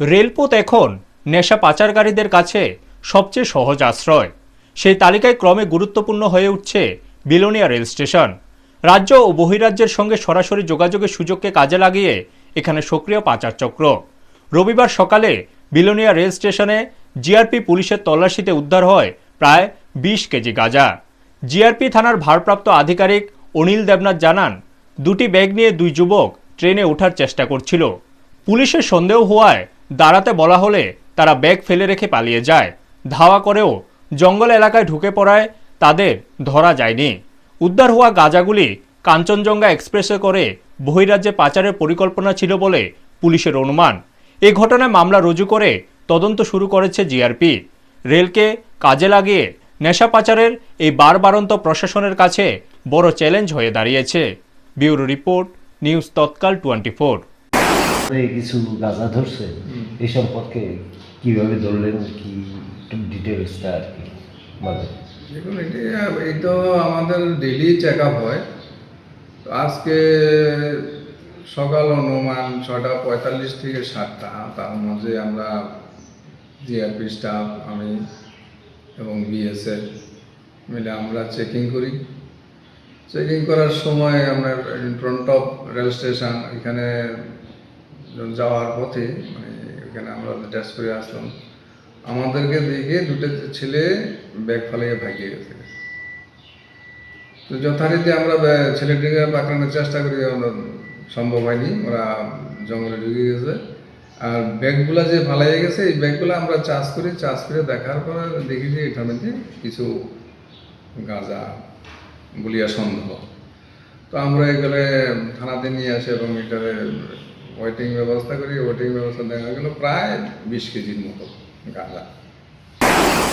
রেলপথ এখন নেশা পাচারকারীদের কাছে সবচেয়ে সহজ আশ্রয়। সেই তালিকায় ক্রমে গুরুত্বপূর্ণ হয়ে উঠছে বিলোনিয়া রেল স্টেশন। রাজ্য ও বহিরাজ্যের সঙ্গে সরাসরি যোগাযোগের সুযোগকে কাজে লাগিয়ে এখানে সক্রিয় পাচার চক্র। রবিবার সকালে বিলোনিয়া রেল স্টেশনে জিআরপি পুলিশের তল্লাশিতে উদ্ধার হয় প্রায় বিশ কেজি গাঁজা। জিআরপি থানার ভারপ্রাপ্ত আধিকারিক অনিল দেবনাথ জানান, দুটি ব্যাগ নিয়ে দুই যুবক ট্রেনে ওঠার চেষ্টা করছিল। পুলিশের সন্দেহ হওয়ায় দাঁড়াতে বলা হলে তারা ব্যাগ ফেলে রেখে পালিয়ে যায়। ধাওয়া করেও জঙ্গল এলাকায় ঢুকে পড়ায় তাদের ধরা যায়নি। উদ্ধার হওয়া গাঁজাগুলি কাঞ্চনজঙ্ঘা এক্সপ্রেসে করে বহিরাজ্যে পাচারের পরিকল্পনা ছিল বলে পুলিশের অনুমান। এই ঘটনায় মামলা রুজু করে তদন্ত শুরু করেছে জিআরপি। রেলকে কাজে লাগিয়ে নেশা পাচারের এই বারবারন্ত প্রশাসনের কাছে বড় চ্যালেঞ্জ হয়ে দাঁড়িয়েছে। Bureau report news Tatkal twenty four কিছু গাঁজা ধরছে। এই সম্পর্কে কীভাবে ধরলেন, কি একটু ডিটেলসটা আর কি মানে দেখুন, এটি এই তো আমাদের ডেলি চেক আপ হয়। আজকে সকাল অনুমান ছটা পঁয়তাল্লিশ থেকে সাতটা, তার মাঝে আমরা জিআরপি স্টাফ আমি এবং বিএসএফ মিলে আমরা চেকিং করি। চেকিং করার সময় আমরা ফ্রন্ট অফ রেল স্টেশন এখানে যাওয়ার পথে মানে এখানে আমরা করে আসলাম। আমাদেরকে দেখে দুটো ছেলে ব্যাগ ফালিয়ে ভাগিয়ে গেছে। তো যথারীতি আমরা ছেলেটিকে পাকড়ানোর চেষ্টা করি, আমরা সম্ভব হয়নি, ওরা জঙ্গলে ঢুকে গেছে। আর ব্যাগগুলা যে ফালাইয়ে গেছে, এই ব্যাগগুলো আমরা চাষ করি, চাষ করে দেখার পরে দেখি যে এটার মধ্যে কিছু গাঁজা বলিয়া সন্দেহ। তো আমরা এগুলো থানাতে নিয়ে আসি এবং এটারে ওয়েটিং ব্যবস্থা করি ওয়েটিং ব্যবস্থা দেখা গেল প্রায় বিশ কেজির মতো গাঁজা